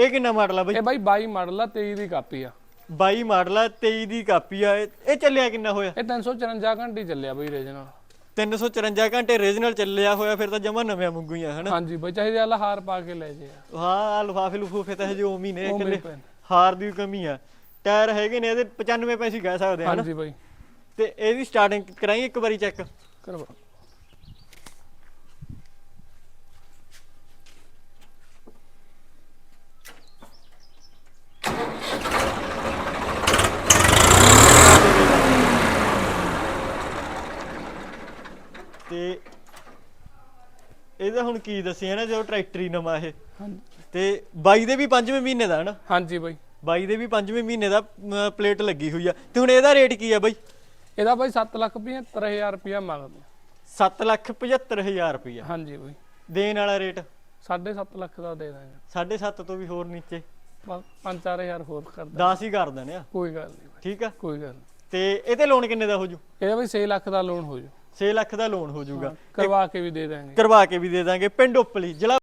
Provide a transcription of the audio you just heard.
ਇਹ ਕਿੰਨਾ ਮਾਡਲ ਆ ਬਾਈ? ਇਹ ਬਾਈ 22 ਮਾਡਲ ਆ 23 ਦੀ ਕਾਪੀ ਆ। 22 ਮਾਡਲ ਆ 23 ਦੀ ਕਾਪੀ ਆ। ਇਹ ਚੱਲਿਆ ਕਿੰਨਾ ਹੋਇਆ? ਇਹ 354 ਘੰਟੇ ਹੀ ਚੱਲਿਆ ਬਾਈ ਰੀਜਨਲ 354 ਘੰਟੇ ਰੀਜਨਲ ਚੱਲਿਆ ਹੋਇਆ ਫਿਰ ਤਾਂ ਜਮਾ ਨਵਿਆਂ ਵਾਂਗੂ ਹੀ ਆ ਹਨਾ? ਹਾਂਜੀ ਬਾਈ ਚਾਹੀਦੇ ਵਾਲਾ ਹਾਰ ਪਾ ਕੇ ਲੈ ਜੇ ਆ। ਹਾਂ ਲਫਾਫੇ ਲਫੂਫੇ ਤਾਂ ਹਜੇ ਉਮੀ ਨੇ ਹੀ ਇਕੱਲੇ। ਹਾਰ ਦੀ ਕਮੀ ਆ। ਟਾਇਰ ਹੈਗੇ ਨੇ ਇਹਦੇ 95 ਪੈਸੇ ਕਹਿ ਸਕਦੇ ਆ ਹਨਾ? ਹਾਂਜੀ ਬਾਈ। ਤੇ ਇਹਦੀ ਸਟਾਰਟਿੰਗ ਕਰਾਈ ਇੱਕ ਵਾਰੀ ਚੈੱਕ ਕਰਵਾ। ਤੇ ਇਹਦਾ ਹੁਣ ਕੀ ਦੱਸਿਆ ਨਾ ਜੋ ਟਰੈਕਟਰ ਨਵਾਂ ਇਹ। ਹਾਂਜੀ। ਤੇ 22 ਦੇ ਵੀ 5ਵੇਂ ਮਹੀਨੇ ਦਾ ਹਨਾ ਹਾਂਜੀ ਬਾਈ। 22 ਦੇ ਵੀ 5ਵੇਂ ਮਹੀਨੇ ਦਾ ਅਮ, ਪਲੇਟ ਲੱਗੀ ਹੋਈ ਆ। ਤੇ ਹੁਣ ਇਹਦਾ ਰੇਟ ਕੀ ਆ ਬਾਈ? ਇਹਦਾ ਬਾਈ 7 ਲੱਖ 75000 ਰੁਪਇਆ ਮੰਗਦੇ ਆ। 7 ਲੱਖ 75000 ਰੁਪਇਆ। ਹਾਂਜੀ ਬਾਈ। ਦੇਣ ਵਾਲਾ ਰੇਟ? 7.5 ਲੱਖ ਦਾ ਦੇ ਦਾਂਗੇ। 7.5 ਤੋਂ ਵੀ ਹੋਰ ਨੀਚੇ। 5-4000 ਹੋਰ ਕਰ ਦਾਂਗੇ। 10 ਹੀ ਕਰ ਦਿੰਦੇ ਆ। ਕੋਈ ਗੱਲ ਨਹੀਂ ਬਾਈ। ਠੀਕ ਆ? ਕੋਈ ਗੱਲ ਨਹੀਂ। ਤੇ ਇਹਤੇ ਲੋਨ ਕਿੰਨੇ ਦਾ ਹੋ ਜੂ? ਇਹਦਾ ਬਾਈ 6 ਲੱਖ ਦਾ ਲੋਨ ਹੋ ਜੂ। 6 ਲੱਖ ਦਾ ਲੋਨ ਹੋ ਜਾਊਗਾ। ਕਰਵਾ ਕੇ ਵੀ ਦੇ ਦਾਂਗੇ। ਕਰਵਾ ਕੇ ਵੀ ਦੇ ਦਾਂਗੇ। ਪਿੰਡ ਉਪਲੀ ਜ਼ਿਲ੍ਹਾ